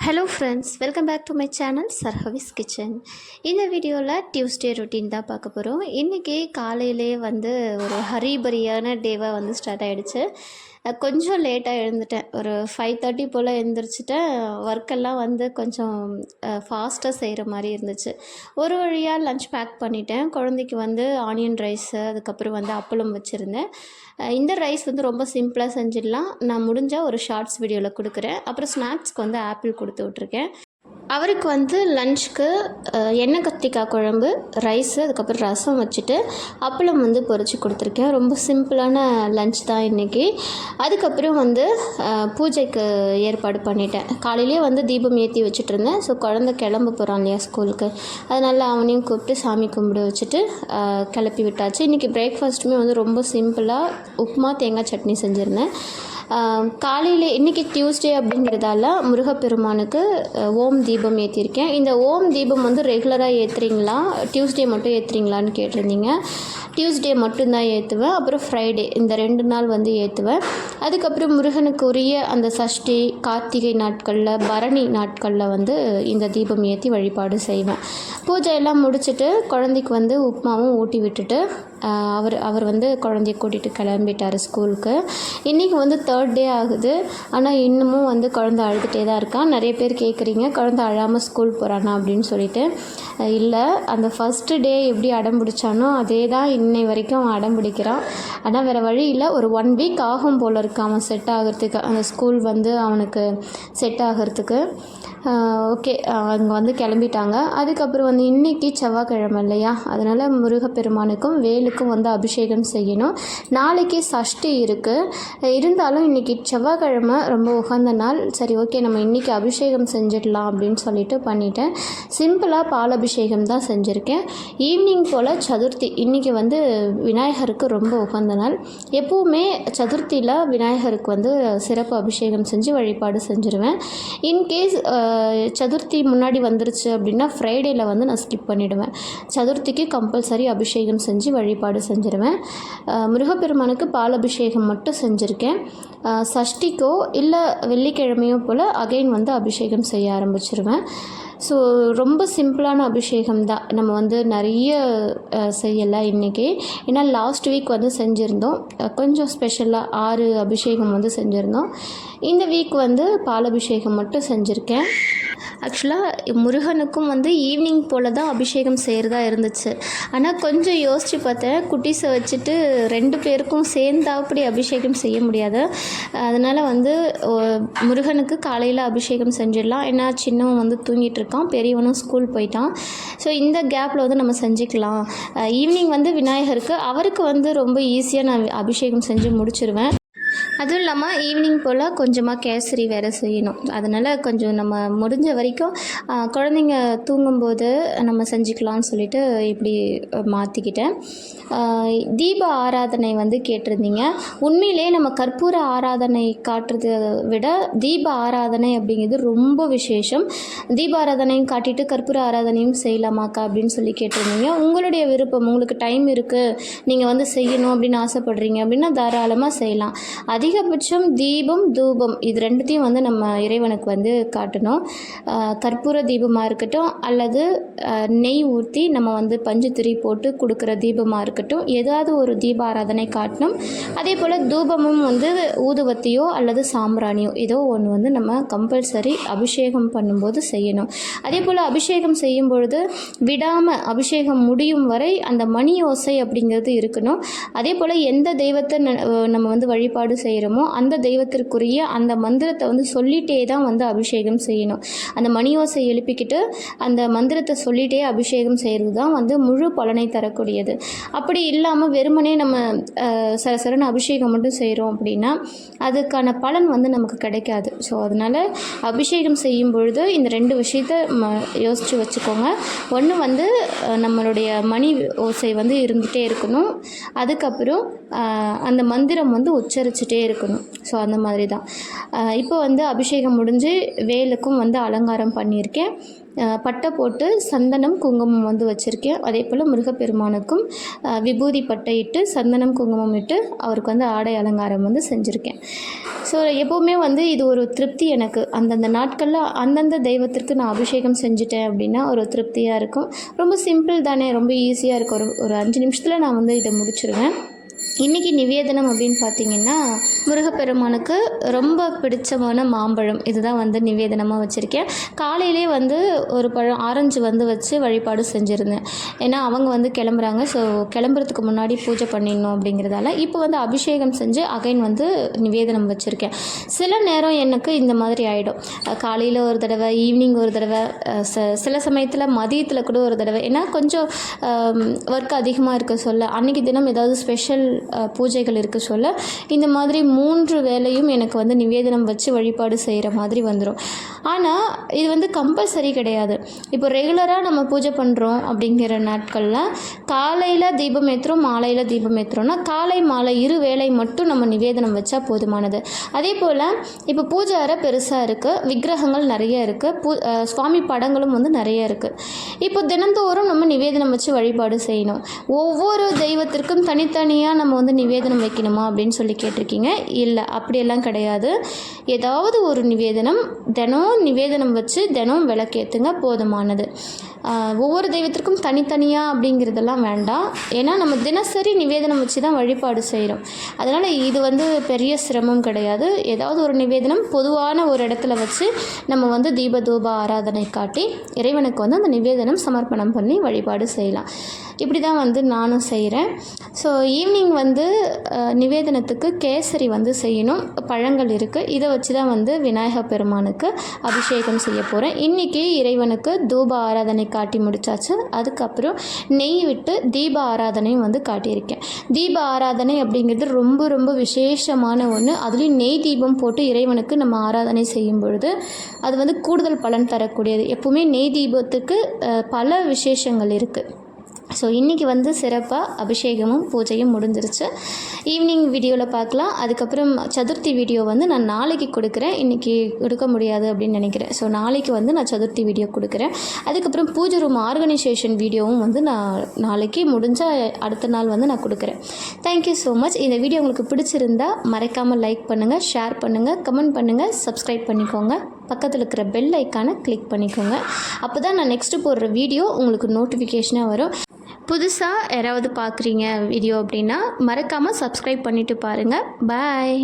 Hello friends welcome back to my channel சர்ஹவிஸ் kitchen இந்த வீடியோவில் Tuesday routine தான் பார்க்க போகிறோம் இன்றைக்கி காலையிலே வந்து ஒரு ஹரிபரியான டேவாக வந்து ஸ்டார்ட் ஆகிடுச்சு கொஞ்சம் லேட்டாக எழுந்துட்டேன். ஒரு ஃபைவ் தேர்ட்டி போல் எழுந்திரிச்சிட்டேன். ஒர்க்கெல்லாம் வந்து கொஞ்சம் ஃபாஸ்ட்டாக செய்கிற மாதிரி இருந்துச்சு. ஒரு வழியாக லஞ்ச் பேக் பண்ணிட்டேன். குழந்தைக்கு வந்து ஆனியன் ரைஸு அதுக்கப்புறம் வந்து அப்பளம் வச்சுருந்தேன். இந்த ரைஸ் வந்து ரொம்ப சிம்பிளாக செஞ்சிடலாம். நான் முடிஞ்சால் ஒரு ஷார்ட்ஸ் வீடியோவில் கொடுக்குறேன். அப்புறம் ஸ்நாக்ஸ்க்கு வந்து ஆப்பிள் கொடுத்து விட்ருக்கேன் அவருக்கு வந்து லஞ்சுக்கு எண்ணெய் கத்திரிக்காய் குழம்பு ரைஸு அதுக்கப்புறம் ரசம் வச்சுட்டு அப்பளம் வந்து பொறிச்சு கொடுத்துருக்கேன். ரொம்ப சிம்பிளான லஞ்ச் தான் இன்றைக்கி அதுக்கப்புறம் வந்து பூஜைக்கு ஏற்பாடு பண்ணிட்டேன். காலையிலேயே வந்து தீபம் ஏற்றி வச்சுட்டு இருந்தேன் ஸோ குழந்த கிளம்ப போகிறான் இல்லையா ஸ்கூலுக்கு அதனால் அவனையும் கூப்பிட்டு சாமி கும்பிட வச்சுட்டு கிளப்பி விட்டாச்சு. இன்றைக்கி பிரேக்ஃபாஸ்ட்டுமே வந்து ரொம்ப சிம்பிளாக உப்புமா தேங்காய் சட்னி செஞ்சுருந்தேன். காலையில் இன்றைக்கி டியூஸ்டே அப்படிங்கிறதால முருகப்பெருமானுக்கு ஓம் தீபம் ஏற்றிருக்கேன் இந்த ஓம் தீபம் வந்து ரெகுலராக ஏற்றுறீங்களா டியூஸ்டே மட்டும் ஏற்றுறீங்களான்னு கேட்டிருந்தீங்க. டியூஸ்டே மட்டும்தான் ஏற்றுவேன் அப்புறம் ஃப்ரைடே இந்த ரெண்டு நாள் வந்து ஏற்றுவேன் அதுக்கப்புறம் முருகனுக்கு உரிய அந்த சஷ்டி கார்த்திகை நாட்களில் பரணி நாட்களில் வந்து இந்த தீபம் ஏற்றி வழிபாடு செய்வேன். பூஜை எல்லாம் முடிச்சுட்டு குழந்தைக்கு வந்து உப்புமாவும் ஊட்டி விட்டுட்டு அவர் அவர் வந்து குழந்தைய கூட்டிகிட்டு கிளம்பிட்டார் ஸ்கூலுக்கு. இன்றைக்கி வந்து தேர்ட் டே ஆகுது. ஆனால் இன்னமும் வந்து குழந்தை அழுதுகிட்டே தான் இருக்கான் நிறைய பேர் கேட்குறீங்க குழந்தை அழாமல் ஸ்கூல் போகிறானா அப்படின்னு சொல்லிட்டு. இல்லை. அந்த ஃபஸ்ட்டு டே எப்படி அடம் பிடிச்சானோ அதே தான் இன்னை வரைக்கும் அவன் அடம் பிடிக்கிறான். ஆனால் வேறு வழி இல்லை. ஒரு ஒன் வீக் ஆகும் போல் இருக்கு அவன் செட் ஆகிறதுக்கு. அந்த ஸ்கூல் வந்து அவனுக்கு செட் ஆகிறதுக்கு. ஓகே அங்கே வந்து கிளம்பிட்டாங்க. அதுக்கப்புறம் வந்து இன்றைக்கி செவ்வாய்க்கிழமை இல்லையா? அதனால் முருகப்பெருமானுக்கும் வேலுக்கும் வந்து அபிஷேகம் செய்யணும். நாளைக்கு சஷ்டி இருக்குது இருந்தாலும் இன்றைக்கி செவ்வாய்க்கிழமை ரொம்ப உகந்த நாள். சரி ஓகே நம்ம இன்றைக்கி அபிஷேகம் செஞ்சிடலாம் அப்படின்னு சொல்லிட்டு பண்ணிட்டேன். சிம்பிளாக பால் அபிஷேகம் அபிஷேகம் தான் செஞ்சுருக்கேன். ஈவினிங் போல் சதுர்த்தி இன்றைக்கி வந்து விநாயகருக்கு ரொம்ப உகந்த நாள். எப்போவுமே சதுர்த்தியில் விநாயகருக்கு வந்து சிறப்பு அபிஷேகம் செஞ்சு வழிபாடு செஞ்சுருவேன். இன்கேஸ் சதுர்த்தி முன்னாடி வந்துருச்சு அப்படின்னா ஃப்ரைடேயில் வந்து நான் ஸ்கிப் பண்ணிவிடுவேன் சதுர்த்திக்கு கம்பல்சரி அபிஷேகம் செஞ்சு வழிபாடு செஞ்சுருவேன். முருகப்பெருமானுக்கு பால் அபிஷேகம் மட்டும் செஞ்சுருக்கேன். சஷ்டிக்கோ இல்லை வெள்ளிக்கிழமையோ போல் அகைன் வந்து அபிஷேகம் செய்ய ஆரம்பிச்சிருவேன். ஸோ ரொம்ப சிம்பிளான அபிஷேகம் தான். நம்ம வந்து நிறைய செய்யலாம் செய்யலை இன்றைக்கி ஏன்னா லாஸ்ட் வீக் வந்து செஞ்சுருந்தோம். கொஞ்சம் ஸ்பெஷலாக ஆறு அபிஷேகம் வந்து செஞ்சுருந்தோம். இந்த வீக் வந்து பால் அபிஷேகம் மட்டும் செஞ்சுருக்கேன். ஆக்சுவலாக முருகனுக்கும் வந்து ஈவினிங் போல் தான் அபிஷேகம் செய்கிறதா இருந்துச்சு. ஆனால் கொஞ்சம் யோசித்து பார்த்தேன். குட்டீஸை வச்சுட்டு ரெண்டு பேருக்கும் சேர்ந்தா அப்படி அபிஷேகம் செய்ய முடியாது. அதனால் வந்து முருகனுக்கு காலையில் அபிஷேகம் செஞ்சிடலாம். ஏன்னா சின்னவன் வந்து தூங்கிட்டு இருக்கான் பெரியவனும் ஸ்கூல் போயிட்டான். ஸோ இந்த கேப்பில் வந்து நம்ம செஞ்சுக்கலாம். ஈவினிங் வந்து விநாயகருக்கு அவருக்கு வந்து ரொம்ப ஈஸியாக நான் அபிஷேகம் செஞ்சு முடிச்சிருவேன். அதுவும் இல்லாமல் ஈவினிங் போல் கொஞ்சமாக கேசரி வேறு செய்யணும். அதனால் கொஞ்சம் நம்ம முடிஞ்ச வரைக்கும் குழந்தைங்க தூங்கும்போது நம்ம செஞ்சுக்கலாம்னு சொல்லிட்டு இப்படி மாற்றிக்கிட்டேன் தீப ஆராதனை வந்து கேட்டிருந்தீங்க. உண்மையிலே நம்ம கற்பூர ஆராதனை காட்டுறதை விட தீப ஆராதனை அப்படிங்கிறது ரொம்ப விசேஷம். தீப ஆராதனையும் காட்டிட்டு கற்பூர ஆராதனையும் செய்யலாமாக்கா அப்படின்னு சொல்லி கேட்டிருந்தீங்க. உங்களுடைய விருப்பம் உங்களுக்கு டைம் இருக்குது நீங்கள் வந்து செய்யணும் அப்படின்னு ஆசைப்படுறீங்க அப்படின்னா தாராளமாக செய்யலாம். அதிகபட்சம் தீபம் தூபம். இது ரெண்டுத்தையும் வந்து நம்ம இறைவனுக்கு வந்து காட்டணும். கற்பூர தீபமாக இருக்கட்டும் அல்லது நெய் ஊற்றி நம்ம வந்து பஞ்சு திரி போட்டு கொடுக்குற தீபமாக இருக்கட்டும் ஏதாவது ஒரு தீப ஆராதனை காட்டணும். அதே போல் தூபமும் வந்து ஊதுவத்தியோ அல்லது சாம்பிராணியோ ஏதோ ஒன்று வந்து நம்ம கம்பல்சரி அபிஷேகம் பண்ணும்போது செய்யணும். அதே போல் அபிஷேகம் செய்யும் பொழுது விடாமல் அபிஷேகம் முடியும் வரை அந்த மணி ஓசை அப்படிங்கிறது இருக்கணும். அதே போல் எந்த தெய்வத்தை ந- நம்ம வந்து வழிபாடு செய்கிறோமோ அந்த தெய்வத்திற்குரிய அந்த மந்திரத்தை வந்து சொல்லிட்டே தான் வந்து அபிஷேகம் செய்யணும். அந்த மணி ஓசை எழுப்பிக்கிட்டு அந்த மந்திரத்தை சொல்லிட்டே அபிஷேகம் செய்கிறது தான் வந்து முழு பலனை தரக்கூடியது. அப்படி இல்லாமல் வெறுமனே நம்ம அஹ், சரசரன்னு அபிஷேகம் மட்டும் செய்கிறோம் அப்படின்னா அதுக்கான பலன் வந்து நமக்கு கிடைக்காது. ஸோ அதனால் அபிஷேகம் செய்யும் பொழுது இந்த ரெண்டு விஷயத்த ம யோசித்து வச்சுக்கோங்க. ஒன்று வந்து நம்மளுடைய மணி ஓசை வந்து இருந்துகிட்டே இருக்கணும். அதுக்கப்புறம் அந்த மந்திரம் வந்து உச்சரிச்சுட்டே இருக்கணும். ஸோ அந்த மாதிரி தான் இப்போ வந்து அபிஷேகம் முடிஞ்சு வேலுக்கும் வந்து அலங்காரம் பண்ணியிருக்கேன். பட்டை போட்டு சந்தனம் குங்குமம் வந்து வச்சுருக்கேன். அதே போல் முருகப்பெருமானுக்கும் விபூதி பட்டை இட்டு சந்தனம் குங்குமம் இட்டு அவருக்கு வந்து ஆடை அலங்காரம் வந்து செஞ்சுருக்கேன். ஸோ எப்போவுமே வந்து இது ஒரு திருப்தி எனக்கு. அந்தந்த நாட்களில் அந்தந்த தெய்வத்திற்கு நான் அபிஷேகம் செஞ்சுட்டேன் அப்படின்னா ஒரு திருப்தியாக இருக்கும். ரொம்ப சிம்பிள் தானே ரொம்ப ஈஸியாக இருக்கும். ஒரு ஒரு அஞ்சு நிமிஷத்தில் நான் வந்து இதை முடிச்சிருவேன். இன்றைக்கி நிவேதனம் அப்படின்னு பார்த்தீங்கன்னா முருகப்பெருமானுக்கு ரொம்ப பிடிச்சமான மாம்பழம். இதுதான் வந்து நிவேதனமாக வச்சுருக்கேன். காலையிலே வந்து ஒரு பழம் ஆரஞ்சு வந்து வச்சு வழிபாடு செஞ்சுருந்தேன். ஏன்னா அவங்க வந்து கிளம்புறாங்க. ஸோ கிளம்புறதுக்கு முன்னாடி பூஜை பண்ணிடணும் அப்படிங்கிறதால இப்போ வந்து அபிஷேகம் செஞ்சு அகைன் வந்து நிவேதனம் வச்சுருக்கேன். சில நேரம் எனக்கு இந்த மாதிரி ஆகிடும் காலையில் ஒரு தடவை ஈவினிங் ஒரு தடவை ச- சில சமயத்தில் மதியத்தில் கூட ஒரு தடவை. ஏன்னா கொஞ்சம் ஒர்க் அதிகமாக இருக்க சொல்ல அன்றைக்கி தினம் ஏதாவது ஸ்பெஷல் பூஜைகள் இருக்க சொல்ல இந்த மாதிரி மூன்று வேலையும் எனக்கு வந்து நிவேதனம் வச்சு வழிபாடு செய்கிற மாதிரி வந்துடும் ஆனால் இது வந்து கம்பல்சரி கிடையாது. இப்போ ரெகுலராக நம்ம பூஜை பண்ணுறோம் அப்படிங்கிற நாட்களில் காலையில் தீபம் ஏற்றுறோம் மாலையில் தீபம் ஏற்றுறோம்னா காலை மாலை இரு வேலை மட்டும் நம்ம நிவேதனம் வச்சா போதுமானது. அதே போல் இப்போ பூஜை அறை பெருசாக இருக்குது விக்கிரகங்கள் நிறைய இருக்குது பூ சுவாமி படங்களும் வந்து நிறைய இருக்குது இப்போ தினந்தோறும் நம்ம நிவேதனம் வச்சு வழிபாடு செய்யணும். ஒவ்வொரு தெய்வத்திற்கும் தனித்தனியாக நம்ம வந்து நிவேதனம் வைக்கணுமா அப்படின்னு சொல்லி கேட்டிருக்கீங்க. இல்லை அப்படியெல்லாம் கிடையாது. ஏதாவது ஒரு நிவேதனம் தினம் நிவேதனம் வச்சு தினம் விளக்கேற்றுங்க போதுமானது. ஒவ்வொரு தெய்வத்திற்கும் தனித்தனியாக அப்படிங்கிறதெல்லாம் வேண்டாம். ஏன்னா நம்ம தினசரி நிவேதனம் வச்சு தான் வழிபாடு செய்கிறோம் அதனால் இது வந்து பெரிய சிரமம் கிடையாது. ஏதாவது ஒரு நிவேதனம் பொதுவான ஒரு இடத்துல வச்சு நம்ம வந்து தீப தூப ஆராதனை காட்டி இறைவனுக்கு வந்து அந்த நிவேதனம் சமர்ப்பணம் பண்ணி வழிபாடு செய்யலாம். இப்படி தான் வந்து நானும் செய்கிறேன் ஸோ ஈவினிங் வந்து நிவேதனத்துக்கு கேசரி வந்து செய்யணும். பழங்கள் இருக்குது இதை வச்சு தான் வந்து விநாயகர் பெருமானுக்கு அபிஷேகம் செய்ய போகிறேன் இன்றைக்கி இறைவனுக்கு தூப ஆராதனை காட்டி முடித்தாச்சு அதுக்கப்புறம் நெய் விட்டு தீப ஆராதனையும் வந்து காட்டியிருக்கேன். தீப ஆராதனை அப்படிங்கிறது ரொம்ப ரொம்ப விசேஷமான ஒன்று அதுலேயும் நெய் தீபம் போட்டு இறைவனுக்கு நம்ம ஆராதனை செய்யும் பொழுது அது வந்து கூடுதல் பலன் தரக்கூடியது. எப்பவுமே நெய் தீபத்துக்கு பல விசேஷங்கள் இருக்குது ஸோ இன்றைக்கி வந்து சிறப்பாக அபிஷேகமும் பூஜையும் முடிஞ்சிருச்சு. ஈவினிங் வீடியோவில் பார்க்கலாம். அதுக்கப்புறம் சதுர்த்தி வீடியோ வந்து நான் நாளைக்கு கொடுக்குறேன். இன்றைக்கி கொடுக்க முடியாது அப்படின்னு நினைக்கிறேன். ஸோ நாளைக்கு வந்து நான் சதுர்த்தி வீடியோ கொடுக்குறேன். அதுக்கப்புறம் பூஜை ரூம் ஆர்கனைசேஷன் வீடியோவும் வந்து நான் நாளைக்கு முடிஞ்சால் அடுத்த நாள் வந்து நான் கொடுக்குறேன். தேங்க்யூ ஸோ மச் இந்த வீடியோ உங்களுக்கு பிடிச்சிருந்தா மறக்காமல் லைக் பண்ணுங்கள் ஷேர் பண்ணுங்கள் கமெண்ட் பண்ணுங்கள் சப்ஸ்கிரைப் பண்ணிக்கோங்க. பக்கத்தில் இருக்கிற பெல் ஐக்கானை கிளிக் பண்ணிக்கோங்க. அப்போ தான் நான் நெக்ஸ்ட்டு போடுற வீடியோ உங்களுக்கு நோட்டிஃபிகேஷனாக வரும். புதுசாக யாராவது பார்க்குறீங்க வீடியோ அப்படின்னா மறக்காமல் சப்ஸ்கிரைப் பண்ணிவிட்டு பாருங்கள் பாய்